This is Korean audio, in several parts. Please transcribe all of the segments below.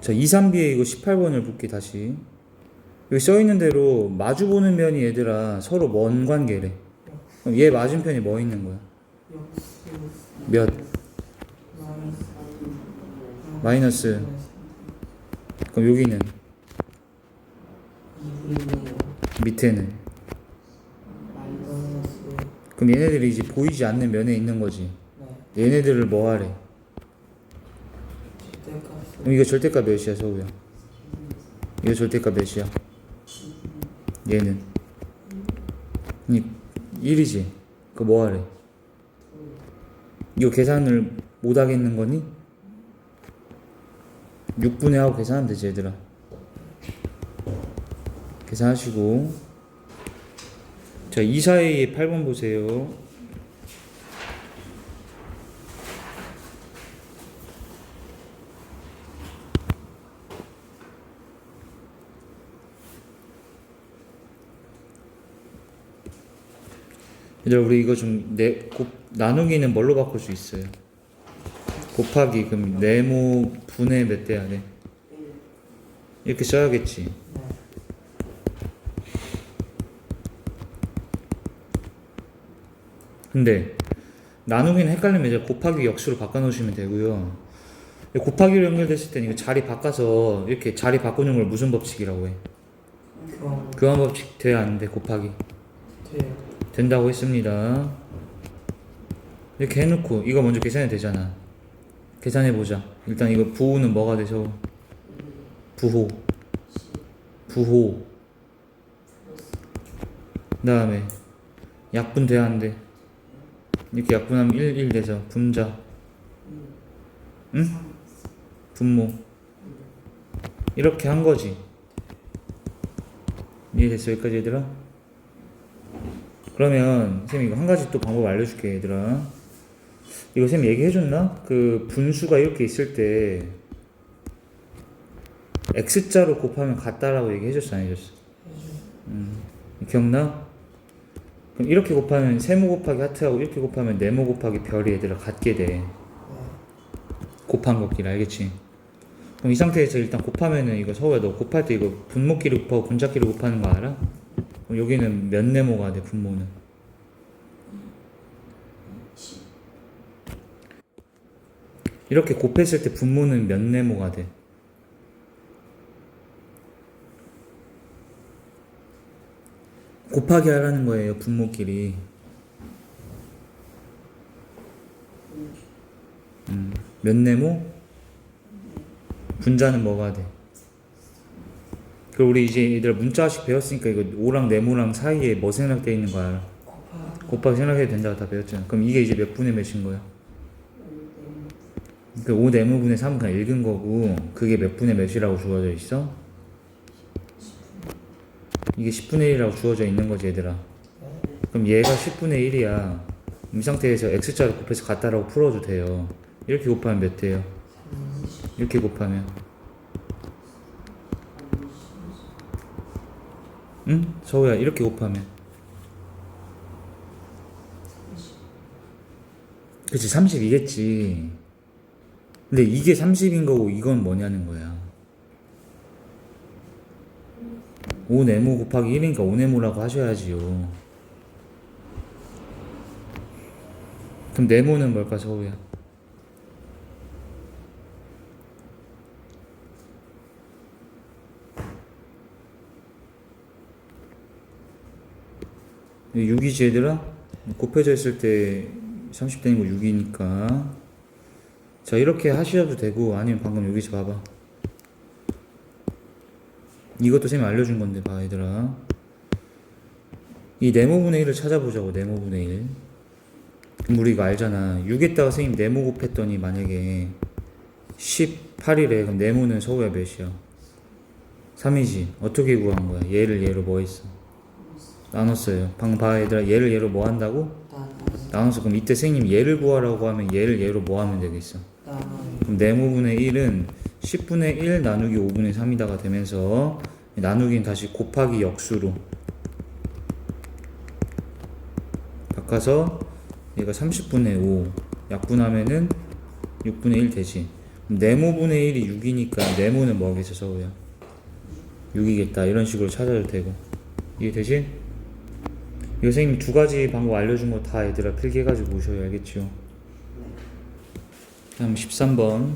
자, 2, 3B에 이거 18번을 볼게 다시. 여기 써 있는 대로 마주 보는 면이 얘들아 서로 먼 관계래. 그럼 얘 맞은편이 뭐 있는 거야? 몇? 마이너스. 그럼 여기는 밑에는. 그럼 얘네들이 이제 보이지 않는 면에 있는 거지. 얘네들을 뭐 하래? 그럼 이거 절대값 몇이야, 서우야? 이거 절대값 몇이야? 얘는 이 1이지. 그거 뭐 하래? 이거 계산을 못 하겠는 거니? 6분의 하고 계산하면 되지, 얘들아. 계산하시고. 자, 2 사이에 8번 보세요. 얘들아 우리 이거 좀 내, 곱, 나누기는 뭘로 바꿀 수 있어요? 곱하기 그럼 네모 분의 몇 돼야 돼? 이렇게 써야겠지 근데 나누기는 헷갈리면 이제 곱하기 역수로 바꿔놓으시면 되고요 곱하기로 연결됐을 때는 이거 자리 바꿔서 이렇게 자리 바꾸는 걸 무슨 법칙이라고 해? 교환 법칙 돼야 안돼 곱하기. 된다고 했습니다. 이렇게 해놓고 이거 먼저 계산이 되잖아. 계산해 보자. 일단 이거 부호는 뭐가 돼서 부호 부호 그 다음에 약분 돼야 안 돼. 이렇게 약분하면 1, 1 돼서 분자 응? 분모 이렇게 한 거지. 이해됐어 여기까지 얘들아? 그러면 쌤 이거 한 가지 또 방법 알려줄게 얘들아 이거 쌤 얘기해줬나? 그 분수가 이렇게 있을 때 x자로 곱하면 같다라고 얘기해줬어 안 해줬어? 음, 기억나? 그럼 이렇게 곱하면 세모 곱하기 하트하고 이렇게 곱하면 네모 곱하기 별이 얘들아 같게 돼 곱한 것끼리 알겠지? 그럼 이 상태에서 일단 곱하면은 이거 서우야 너 곱할 때 이거 분모끼리 곱하고 분자끼리 곱하는 거 알아? 그럼 여기는 몇 네모가 돼 분모는? 이렇게 곱했을 때 분모는 몇 네모가 돼? 곱하기 하라는 거예요 분모끼리 음, 몇 네모? 분자는 뭐가 돼? 그 우리 이제 얘들 문자식 배웠으니까 이거 5랑 네모랑 사이에 뭐 생략되어 있는 거 알아? 곱하기 곱하기 생략해도 된다고 다 배웠잖아. 그럼 이게 이제 몇 분의 몇인 거야? 그 5 네모분의 3은 그냥 읽은 거고 그게 몇 분의 몇이라고 주어져 있어? 이게 10분의 1이라고 주어져 있는 거지 얘들아. 그럼 얘가 10분의 1이야. 이 상태에서 x자로 곱해서 같다라고 풀어도 돼요. 이렇게 곱하면 몇 돼요? 이렇게 곱하면 응? 서우야 이렇게 곱하면. 그치 30이겠지. 근데 이게 30인 거고 이건 뭐냐는 거야. 5네모 곱하기 1이니까 5네모라고 하셔야지요. 그럼 네모는 뭘까 서우야 네, 6이지 얘들아? 곱해져 있을 때 30되는 거 6이니까. 자 이렇게 하셔도 되고 아니면 방금 여기서 봐봐. 이것도 쌤이 알려준 건데 봐 얘들아. 이 네모분의 1을 찾아보자고 네모분의 1 그럼 우리 이거 알잖아. 6에다가 선생님 네모 곱했더니 만약에 18이래. 그럼 네모는 서우야 몇이야? 3이지. 어떻게 구한 거야? 얘를 얘로 뭐 했어 나눴어요. 방금 봐 얘들아 얘를 얘로 뭐 한다고? 나눠 나눠서 그럼 이때 선생님 얘를 구하라고 하면 얘를 얘로 뭐 하면 되겠어? 그럼 네모분의 1은 10분의 1 나누기 5분의 3이다가 되면서 나누기는 다시 곱하기 역수로 바꿔서 얘가 30분의 5 약분하면은 6분의 1 되지. 네모분의 1이 6이니까 네모는 뭐겠어 서우야? 6이겠다. 이런 식으로 찾아도 되고. 이해되지? 선생님 두 가지 방법 알려준 거다 얘들아 필기해가지고 오셔야 알겠죠? 다음 13번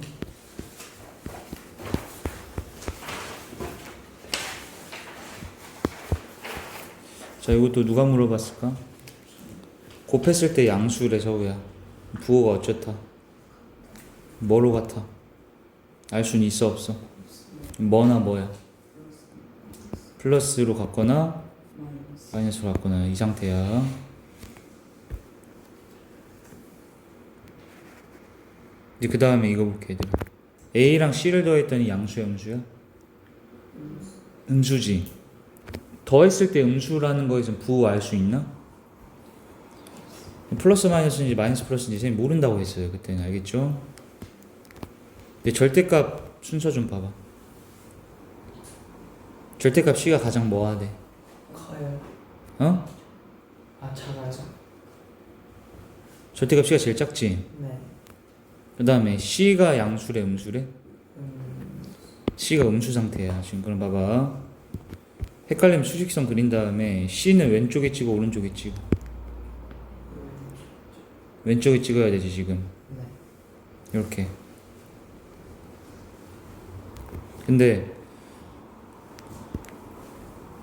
자 이것도 누가 물어봤을까? 곱했을 때 양수래 서우야 부호가 어쩌다 뭐로 같아? 알 수는 있어 없어? 뭐나 뭐야? 플러스로 갔거나 마이너스로 갔거나 이 상태야 이제 그 다음에 이거 볼게 얘들아 A랑 C를 더했더니 양수야 음수야? 음수지 더했을 때 음수라는 거에서 부호 알수 있나? 플러스 마이너스인지 마이너스 플러스인지 선생님 모른다고 했어요 그때는 알겠죠? 근데 절대값 순서 좀 봐봐 절대값 C가 가장 뭐하대? 커요. 어? 아 작아요. 절대값 C가 제일 작지 네. 그 다음에 C가 양수래 음수래? 음, C가 음수 상태야 지금 그럼 봐봐 헷갈리면 수직선 그린 다음에 C는 왼쪽에 찍어 오른쪽에 찍어 왼쪽에 찍어야 되지 지금 네. 이렇게 근데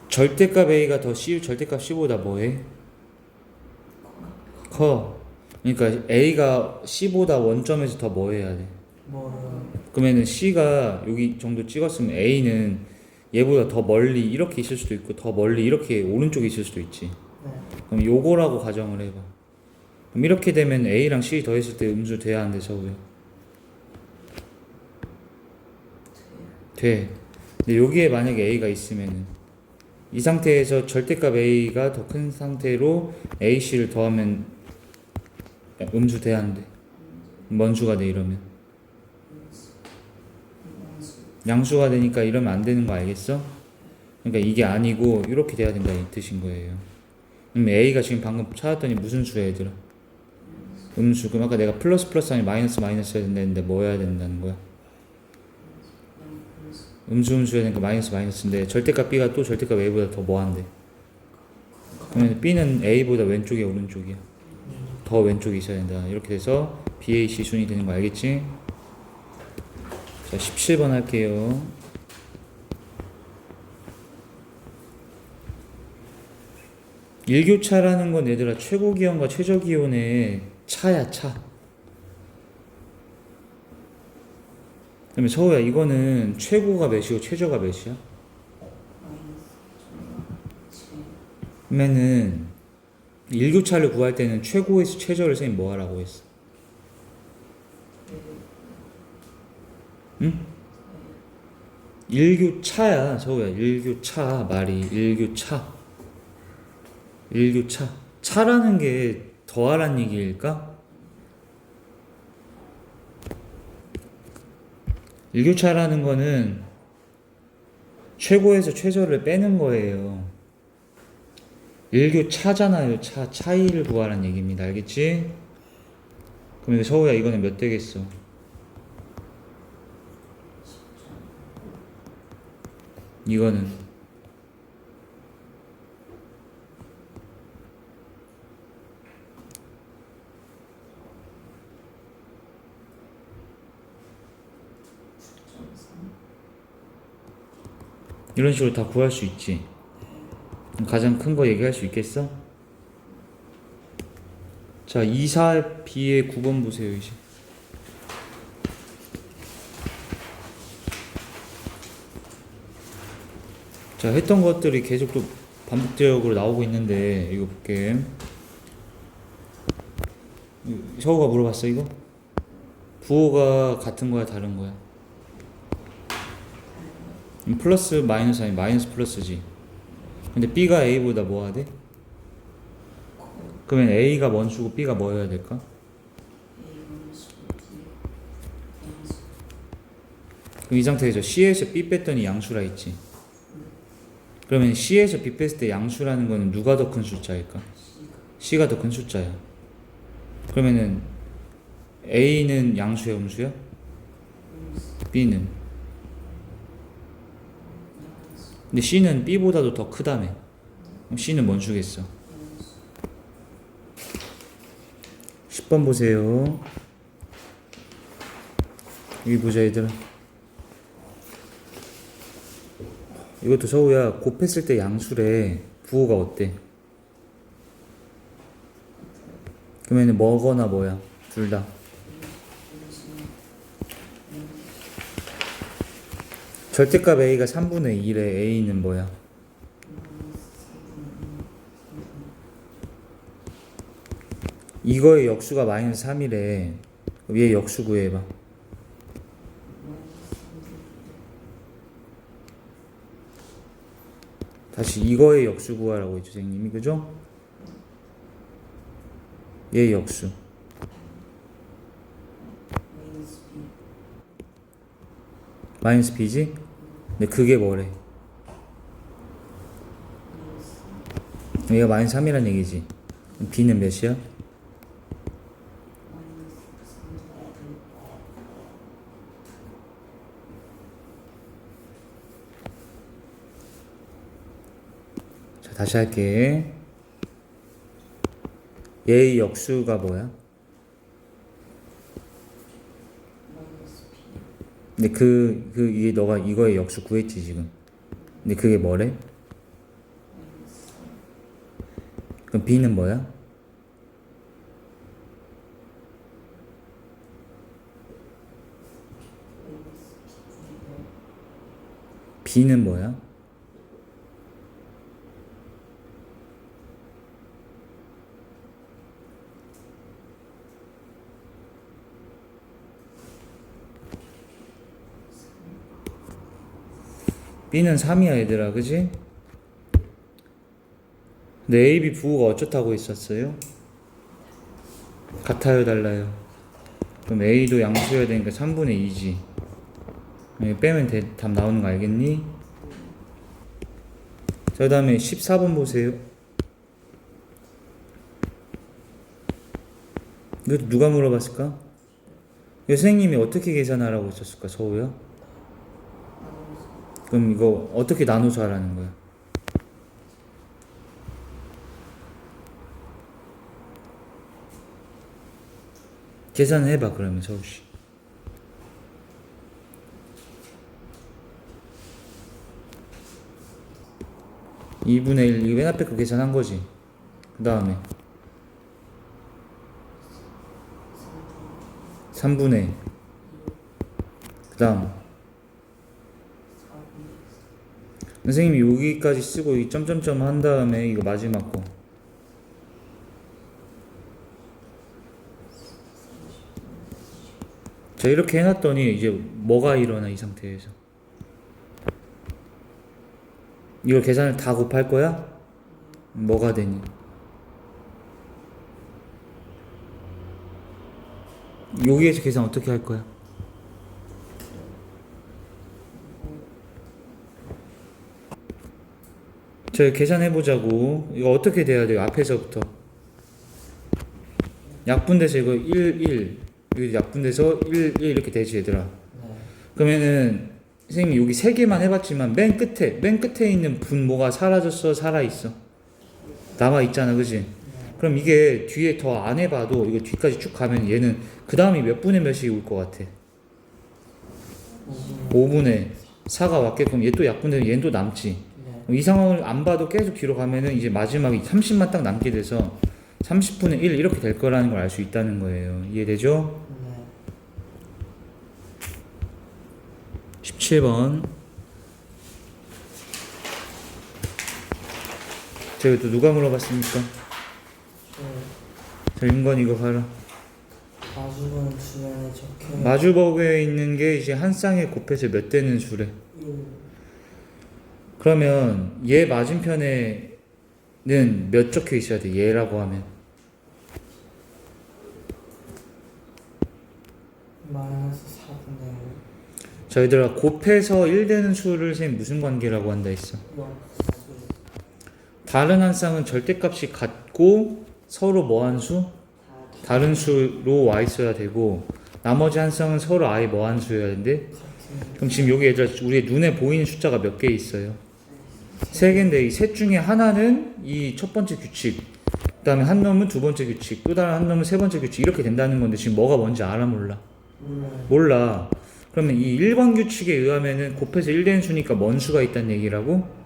절대값 A가 더 C 절대값 C보다 뭐해? 커 그러니까 A가 C보다 원점에서 더 뭐 해야 돼? 뭐를 그러면은 C가 여기 정도 찍었으면 A는 얘보다 더 멀리 이렇게 있을 수도 있고 더 멀리 이렇게 오른쪽에 있을 수도 있지. 네. 그럼 요거라고 가정을 해봐. 그럼 이렇게 되면 A랑 C 더했을 때 음수 돼야 안 돼, 서우야? 돼. 근데 여기에 만약에 A가 있으면은 이 상태에서 절대값 A가 더 큰 상태로 A, C를 더하면 음수 돼. 먼수가 돼 이러면. 양수가 되니까 이러면 안 되는 거 알겠어? 그러니까 이게 아니고 이렇게 돼야 된다 이 뜻인 거예요. 그럼 A가 지금 방금 찾았더니 무슨 수야 얘들아? 음수. 그럼 아까 내가 플러스 플러스 아니 마이너스 마이너스 해야 된다는데 뭐 해야 된다는 거야? 음수 음수해야 되니까 마이너스 마이너스인데 절대값 B가 또 절대값 A보다 더 뭐한데? 그러면 B는 A보다 왼쪽이야 오른쪽이야? 더 왼쪽에 있어야 된다. 이렇게 돼서 BAC 순이 되는 거 알겠지? 자, 17번 할게요. 일교차라는 건 얘들아 최고 기온과 최저 기온의 차야 차. 그러면 서우야 이거는 최고가 몇이고 최저가 몇이야? 그러면은 일교차를 구할 때는 최고에서 최저를 선생님 뭐 하라고 했어? 응? 일교차야 서우야 일교차 말이 일교차 일교차 차라는 게 더하란 얘기일까? 일교차라는 거는 최고에서 최저를 빼는 거예요. 일교차잖아요. 차 차이를 구하라는 얘기입니다. 알겠지? 그럼 이거 서우야 이거는 몇 되겠어? 이거는 이런 식으로 다 구할 수 있지. 가장 큰 거 얘기할 수 있겠어? 자, 2, 4, B의 9번 보세요, 이제. 자, 했던 것들이 계속 또 반복적으로 나오고 있는데, 이거 볼게. 서우가 물어봤어, 이거? 부호가 같은 거야, 다른 거야? 음, 플러스 마이너스 아니 마이너스 플러스지. 근데 B가 A보다 뭐가 돼? 그러면 A가 원수고 B가 뭐여야 될까? 그럼 이 상태에서 C에서 B 뺐더니 양수라 했지. 그러면 C에서 B 뺐을 때 양수라는 거는 누가 더 큰 숫자일까? C가 더 큰 숫자야. 그러면은 A는 양수야, 음수야? B는 근데 C는 B보다도 더 크다며. 그럼 C는 뭔 수겠어? 10번 보세요. 여기 보자 얘들아. 이것도 서우야 곱했을 때 양수래. 부호가 어때? 그러면 뭐거나 뭐야? 둘 다 절대값 a가 3분의 1에 a는 뭐야? 이거의 역수가 마이너스 3이래 위에 역수 구해봐 다시 이거의 역수 구하라고 했죠 선생님이 그죠? 얘 역수 마이너스 b지? 근데 그게 뭐래? 얘가 마이너스 3이란 얘기지 b는 몇이야? 자 다시 할게 얘의 역수가 뭐야? 근데 그, 그, 이게 너가 이거의 역수 구했지, 지금. 근데 그게 뭐래? 그럼 B는 뭐야? B는 뭐야? B는 3이야 얘들아 그지? 근데 A, B 부호가 어쩌다고 있었어요? 같아요 달라요? 그럼 A도 양수여야 되니까 3분의 2지 빼면 대, 답 나오는 거 알겠니? 자, 그 다음에 14번 보세요 이것도 누가 물어봤을까? 선생님이 어떻게 계산하라고 했었을까 서우야? 그럼 이거 어떻게 나눠서 하라는 거야? 계산해봐 그러면 서우씨. 2분의 1 이거 맨 앞에 거 계산한 거지. 그 다음에. 3분의 그 다음 선생님이 여기까지 쓰고 이 점점점 한 다음에 이거 마지막 거 자 이렇게 해놨더니 이제 뭐가 일어나 이 상태에서 이걸 계산을 다 곱할 거야? 뭐가 되니? 여기에서 계산 어떻게 할 거야? 자, 계산해 보자고. 이거 어떻게 돼야 돼요? 앞에서부터. 약분돼서 이거 1, 1. 여기 약분돼서 1, 1 이렇게 되지, 얘들아. 네. 그러면은 선생님 여기 세 개만 해봤지만 맨 끝에 맨 끝에 있는 분모가 사라졌어 살아 있어 남아 있잖아 그지 그럼 이게 뒤에 더 안 해봐도 이거 뒤까지 쭉 가면 얘는 그 다음이 몇 분의 몇이 올 것 같아 5분의 4가 왔게끔 얘 또 약분되면 얘는 또 남지 이 상황을 안 봐도 계속 뒤로 가면은 이제 마지막에 30만 딱 남게 돼서 30분의 1 이렇게 될 거라는 걸 알 수 있다는 거예요 이해되죠? 네. 17번. 제가 또 누가 물어봤습니까? 저 자, 윤건 이거 봐라. 마주보는 주변에 적혀 마주복에 있는 게 이제 한 쌍에 곱해서 몇 되는 수래. 일. 그러면 얘 맞은편에는 몇 적혀 있어야 돼? 얘라고 하면. 마이너스 4분의 자, 얘들아, 곱해서 1 되는 수를 쌤 무슨 관계라고 한다 했어? 1. 다른 한 쌍은 절대값이 같고 서로 뭐한 수? 다른 수로 와 있어야 되고 나머지 한 쌍은 서로 아예 뭐한 수여야 되는데? 그럼 지금 여기 얘들아 우리 눈에 보이는 숫자가 몇 개 있어요? 세 개인데 이 셋 중에 하나는 이 첫 번째 규칙 그다음에 한 놈은 두 번째 규칙 또 다른 한 놈은 세 번째 규칙 이렇게 된다는 건데 지금 뭐가 뭔지 알아 몰라? 몰라 그러면 이 1번 규칙에 의하면은 곱해서 1된 수니까 뭔 수가 있다는 얘기라고?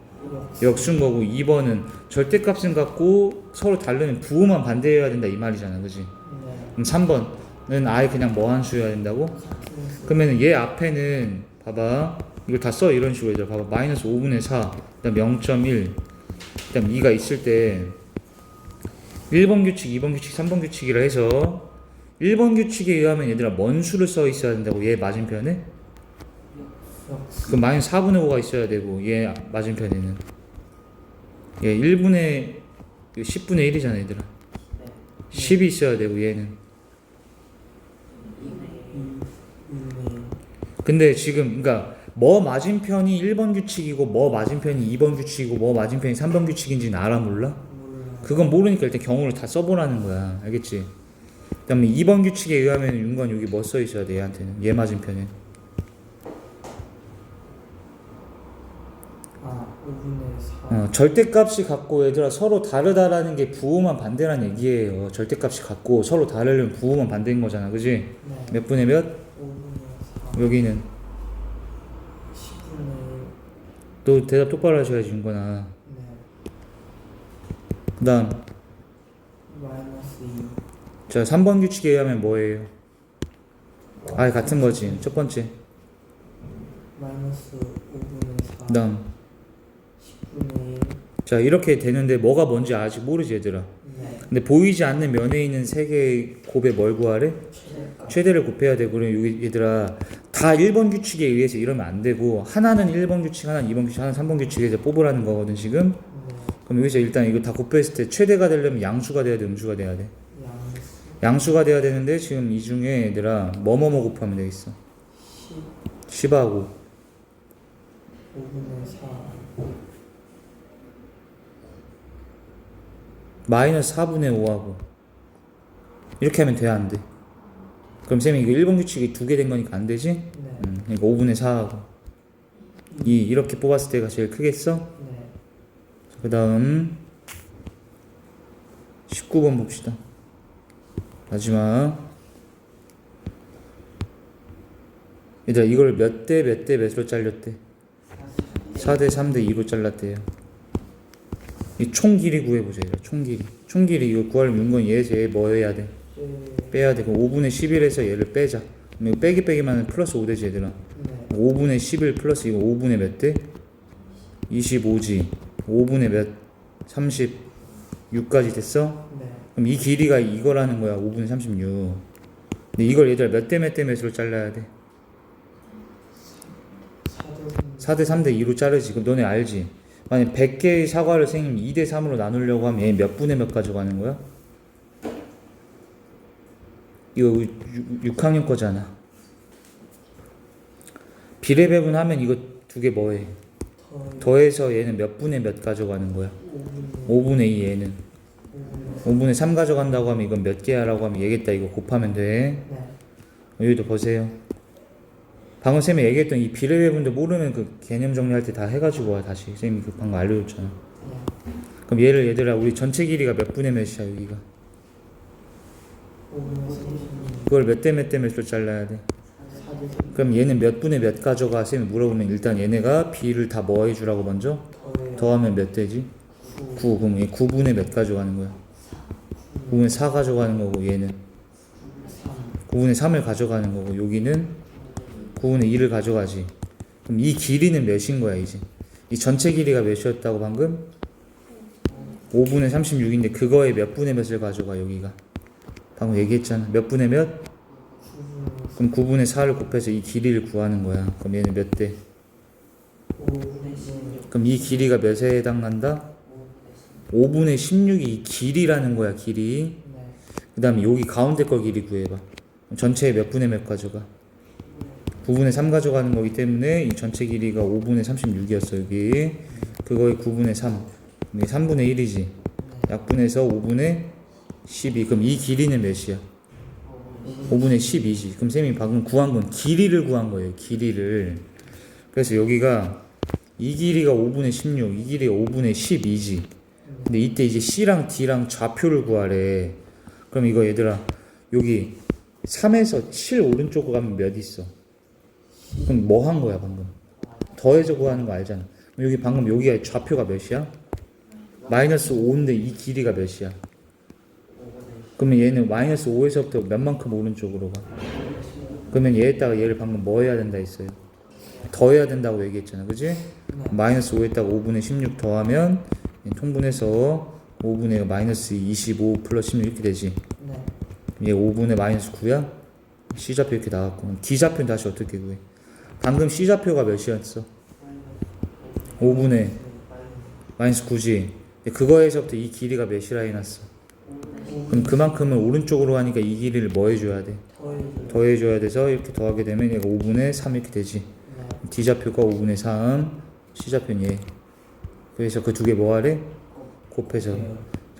역수인 거고 2번은 절대값은 갖고 서로 다르면 부호만 반대해야 된다 이 말이잖아 그지? 네. 그럼 3번은 아예 그냥 뭐한 수여야 된다고? 그러면 얘 앞에는 봐봐 이걸 다 써 이런 식으로 얘들아 봐봐 마이너스 5분의 4 그다음 0.1 그다음 2가 있을 때 1번 규칙 2번 규칙 3번 규칙이라 해서 1번 규칙에 의하면 얘들아 뭔 수를 써 있어야 된다고 얘 맞은편에. 그 마이너스 4분의 5가 있어야 되고 얘 맞은편에는 얘 1분의 10분의 1이잖아 얘들아 10이 있어야 되고 얘는. 근데 지금 그러니까 뭐 맞은편이 1번 규칙이고 뭐 맞은편이 2번 규칙이고 뭐 맞은편이 3번 규칙인지는 알아 몰라? 그건 모르니까 일단 경우를 다 써보라는 거야 알겠지? 그 다음에 2번 규칙에 의하면 윤건 여기 뭐 써 있어야 돼 얘한테는 얘 맞은편에 아, 5분의 4. 어, 절대값이 같고 얘들아 서로 다르다라는 게 부호만 반대란 얘기예요 절대값이 같고 서로 다르려면 부호만 반대인 거잖아 그지? 네. 몇 분의 몇? 5분의 4. 여기는 10분의 또 대답 똑바로 하셔야지 윤건아 1. 네. 그 다음 마이너스 2. 자 3번 규칙에 의하면 뭐예요? 아 같은 거지 첫 번째 마이너스 5분의 4. 그 다음 10분의 1. 자 이렇게 되는데 뭐가 뭔지 아직 모르지 얘들아 네. 근데 보이지 않는 면에 있는 세 개의 곱의 뭘 구하래? 최대를 곱해야 되고 그럼 여기 얘들아 다 1번 규칙에 의해서 이러면 안 되고 하나는 1번 규칙 하나는 2번 규칙 하나는 3번 규칙에서 뽑으라는 거거든 지금 네. 그럼 여기서 일단 이거 다 곱했을 때 최대가 되려면 양수가 돼야 돼 음수가 돼야 돼 양수. 양수가 돼야 되는데 지금 이 중에 얘들아 뭐뭐뭐 곱하면 되겠어 10. 10하고 5분의 4. 마이너스 4분의 5하고 이렇게 하면 돼야 안 돼? 그럼 쌤이 이거 1번 규칙이 두 개 된 거니까 안 되지? 네. 음, 그러니까 5분의 4하고 2 이렇게 뽑았을 때가 제일 크겠어? 네. 그 다음 19번 봅시다 마지막 얘들아 이걸 몇 대 몇 대 몇으로 잘렸대 4대 3대 2로 잘랐대요 이 총 길이 구해보자 얘들아 총 길이 총 길이 이거 구하려면 얘에서 얘뭐 해야 돼? 네. 빼야 돼 그럼 5분의 11에서 얘를 빼자 그럼 이거 빼기 빼기만 하면 플러스 5 되지 얘들아 네. 5분의 11 플러스 이거 5분의 몇 대? 25지 5분의 몇? 36까지 됐어? 네. 그럼 이 길이가 이거라는 거야 5분의 36 근데 이걸 얘들아 몇 대 몇 대 몇으로 잘라야 돼? 4대 4대 3대 2로 자르지 그럼 너네 알지? 만약 100개의 사과를 선생님 2대 3으로 나누려고 하면 얘 몇 분의 몇 가져가는 거야? 이거 6, 학년 거잖아 비례 배분하면 이거 두 개 뭐해? 더 더해서 얘는 몇 분의 몇 가져가는 거야? 5분의 5분의 2 얘는 5분의 5분의 3 가져간다고 하면 이건 몇 개야라고 하면 얘겠다 이거 곱하면 돼 네. 여기도 보세요 방금 쌤이 얘기했던 이 비례배분도 모르면 그 개념 정리할 때 다 해가지고 와 다시 쌤이 그 방금 알려줬잖아 네. 그럼 얘를 얘들아 우리 전체 길이가 몇 분의 몇이야 여기가 5분의 36. 그걸 몇 대 몇 대 몇으로 잘라야 돼 4대 3. 그럼 얘는 몇 분의 몇 가져가 쌤이 물어보면 일단 얘네가 비를 다 뭐 해주라고 먼저. 더하면 몇 대지? 9. 9 그럼 얘 9분의 몇 가져가는 거야 9분의 4 가져가는 거고 얘는 3. 9분의 3을 가져가는 거고 여기는 9분의 2를 가져가지 그럼 이 길이는 몇인 거야 이제 이 전체 길이가 몇이었다고 방금? 5분의 36인데 그거에 몇 분의 몇을 가져가 여기가 방금 얘기했잖아 몇 분의 몇? 9분의 그럼 9분의 4를 곱해서 이 길이를 구하는 거야 그럼 얘는 몇 대? 5분의 16. 그럼 이 길이가 몇에 해당한다? 5분의 16이 이 길이라는 거야 길이 네. 그 다음에 여기 가운데 거 길이 구해봐 전체에 몇 분의 몇 가져가? 9분의 3 가져가는 거기 때문에 이 전체 길이가 5분의 36이었어 여기 그거의 9분의 3 이게 3분의 1이지 약분해서 5분의 12 그럼 이 길이는 몇이야? 5분의 12지. 그럼 쌤이 방금 구한 건 길이를 구한 거예요. 길이를. 그래서 여기가 이 길이가 5분의 16, 이 길이가 5분의 12지. 근데 이때 이제 C랑 D랑 좌표를 구하래. 그럼 이거 얘들아 여기 3에서 7 오른쪽으로 가면 몇 있어? 그럼 뭐 한 거야 방금? 더해서 구하는 거 알잖아. 여기 방금 여기가 좌표가 몇이야? 마이너스 5인데 이 길이가 몇이야? 그러면 얘는 마이너스 5에서부터 몇만큼 오른쪽으로 가? 그러면 얘에다가 얘를 방금 뭐 해야 된다 했어요? 더해야 된다고 얘기했잖아. 그지? 마이너스 5에다가 5분의 16 더하면 통분해서 5분의 마이너스 25 플러스 16 이렇게 되지. 네. 얘 5분의 마이너스 9야? C좌표 이렇게 나왔고 D좌표는 다시 어떻게 구해? 방금 C좌표가 몇이었어? 5분의 마이너스 9지 그거에서부터 이 길이가 몇이라 해놨어? 그럼 그만큼은 오른쪽으로 하니까 이 길이를 뭐 해줘야 돼? 더해줘야 돼서 이렇게 더하게 되면 얘가 5분의 3 이렇게 되지 네. D좌표가 5분의 3 C좌표는 얘 그래서 그 두 개 뭐 하래? 곱해서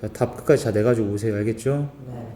자 답 끝까지 다 내가지고 오세요 알겠죠? 네.